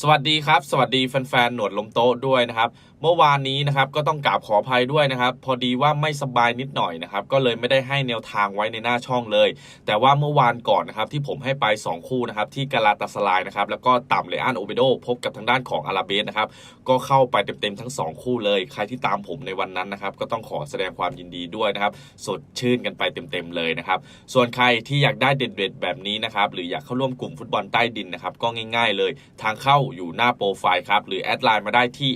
สวัสดีครับ สวัสดีแฟนๆ หนวดลมโต๊ะด้วยนะครับเมื่อวานนี้นะครับก็ต้องกราบขออภัยด้วยนะครับ พอดีว่าไม่สบายนิดหน่อยนะครับ ก็เลยไม่ได้ให้แนวทางไว้ในหน้าช่องเลย แต่ว่าเมื่อวานก่อนนะครับที่ผมให้ไป 2 คู่นะครับที่กาลาตาสลายนะครับแล้วก็ต่ำเลอันโอเบโดพบกับทางด้านของอาราเบสนะครับก็เข้าไปเต็มๆทั้ง 2 คู่เลย ใครที่ตามผมในวันนั้นนะครับก็ต้องขอแสดงความยินดีด้วยนะครับสดชื่นกันไปเต็มๆเลยนะครับส่วนใครที่อยากได้เด็ดๆแบบนี้นะครับหรืออยากเข้าร่วมกลุ่มฟุตบอลใต้ดินนะครับก็ง่าย ๆ เลย ทางเข้าอยู่หน้าโปรไฟล์ครับหรือแอดไลน์มาได้ที่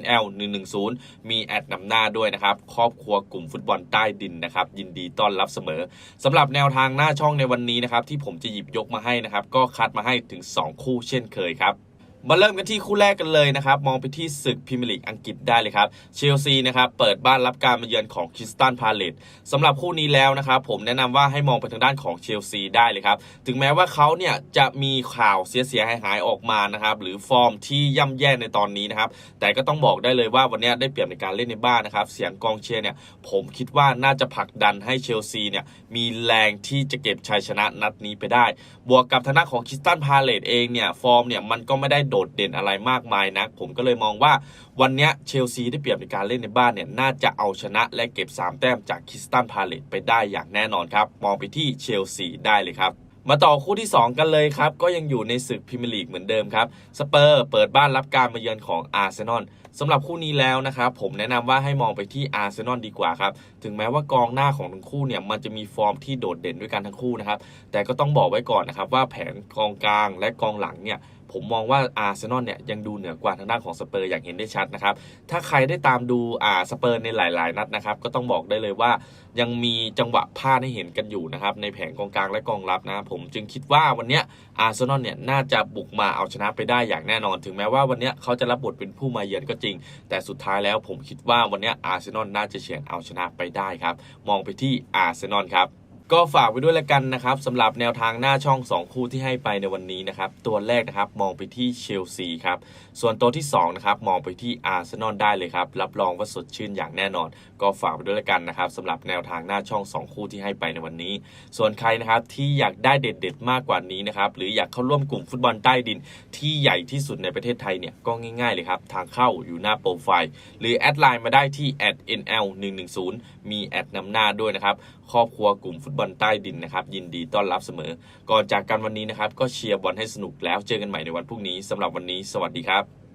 @nl 1 1 0มีแอดนำหน้าด้วยนะครับ ครอบครัวกลุ่มฟุตบอลใต้ดินนะครับ ยินดีต้อนรับเสมอสำหรับแนวทางหน้าช่องในวันนี้นะครับ ที่ผมจะหยิบยกมาให้นะครับ ก็คัดมาให้ถึง 2 คู่เช่นเคยครับ มาเริ่มกันที่คู่แรกกันเลยนะครับ มองไปที่ศึกพรีเมียร์ลีกอังกฤษได้เลยครับเชลซีนะครับเปิดบ้านรับการมาเยือนของคริสตันพาเลตสำหรับคู่นี้แล้วนะครับผมแนะนำว่าให้มองไปทางด้านของเชลซีได้เลยครับ ถึงแม้ว่าเขาเนี่ยจะมีข่าวเสียหายหายออกมานะครับหรือฟอร์มที่ย่ำแย่ในตอนนี้นะครับแต่ก็ต้องบอกได้เลยว่าวันนี้ได้เปรียบในการเล่นในบ้านนะครับเสียงกองเชียร์เนี่ยผมคิดว่าน่าจะผลักดันให้เชลซีเนี่ยมีแรงที่จะเก็บชัยชนะนัดนี้ไปได้ บวกกับทางด้านของคริสตันพาเลตเองเนี่ยฟอร์มเนี่ยมันก็ไม่ได้โดดเด่นอะไรมากมายนักผมก็เลยมองว่าวันนี้เชลซีได้เปรียบในการเล่นในบ้านเนี่ยน่าจะเอาชนะและเก็บ 3 แต้มจากคิสตันพาเลตไปได้อย่างแน่นอนครับ มองไปที่เชลซีได้เลยครับมาต่อคู่ที่ 2 กันเลยครับ ก็ยังอยู่ในศึกพรีเมียร์ลีกเหมือนเดิมครับสเปอร์เปิดบ้านรับการมาเยือนของอาร์เซนอลสำหรับคู่นี้แล้วนะครับผมแนะนำว่าให้มองไปที่อาร์เซนอลดีกว่าครับ ถึงแม้ว่ากองหน้าของทั้งคู่เนี่ยมันจะมีฟอร์มที่โดดเด่นด้วยกันทั้งคู่นะครับ แต่ก็ต้องบอกไว้ก่อนนะครับว่าแผนกองกลางและกองหลังเนี่ย ผมมองว่าอาร์เซนอลเนี่ยยังดูเหนือกว่าทางด้านของสเปอร์อย่างเห็นได้ชัดนะครับ ถ้าใครได้ตามดูอ่าสเปอร์ในหลาย ๆ นัดนะครับ ก็ต้องบอกได้เลยว่ายังมีจังหวะพลาดให้เห็นกันอยู่นะครับ ในแผงกองกลางและกองรับนะผมจึงคิดว่าวันนี้อาร์เซนอลเนี่ยน่าจะบุกมาเอาชนะไปได้อย่างแน่นอน ถึงแม้ว่าวันนี้เขาจะรับบทเป็นผู้มาเยือนก็จริง แต่สุดท้ายแล้วผมคิดว่าวันนี้อาร์เซนอลน่าจะเฉือนเอาชนะไปได้ครับ มองไปที่อาร์เซนอลครับ ก็ฝากไว้ด้วยละกันนะครับสำหรับแนวทางหน้าช่อง 2 คู่ที่ให้ไปในวันนี้นะครับ ตัวแรกนะครับมองไปที่เชลซีครับ ส่วนตัวที่2นะครับมองไปที่อาร์เซนอลได้เลยครับ รับรองว่าสดชื่นอย่างแน่นอน ก็ฝากไว้ด้วยละกันนะครับสำหรับแนวทางหน้าช่อง 2 คู่ที่ให้ไปในวันนี้ ส่วนใครนะครับที่อยากได้เด็ดๆ มากกว่านี้นะครับหรืออยากเข้าร่วมกลุ่มฟุตบอลใต้ดิน ที่ใหญ่ที่สุดในประเทศไทยเนี่ยก็ง่ายๆเลยครับทางเข้าอยู่หน้าโปรไฟล์หรือแอดไลน์มาได้ที่ @nl 1 1 0 มีแอดนำหน้าด้วยนะครับครอบครัวกลุ่มฟุตบอลบอลใต้ดินนะครับ ยินดีต้อนรับเสมอ ก่อนจากกันวันนี้นะครับ ก็เชียร์บอลให้สนุกแล้วเจอกันใหม่ในวันพรุ่งนี้สำหรับวันนี้ สวัสดีครับ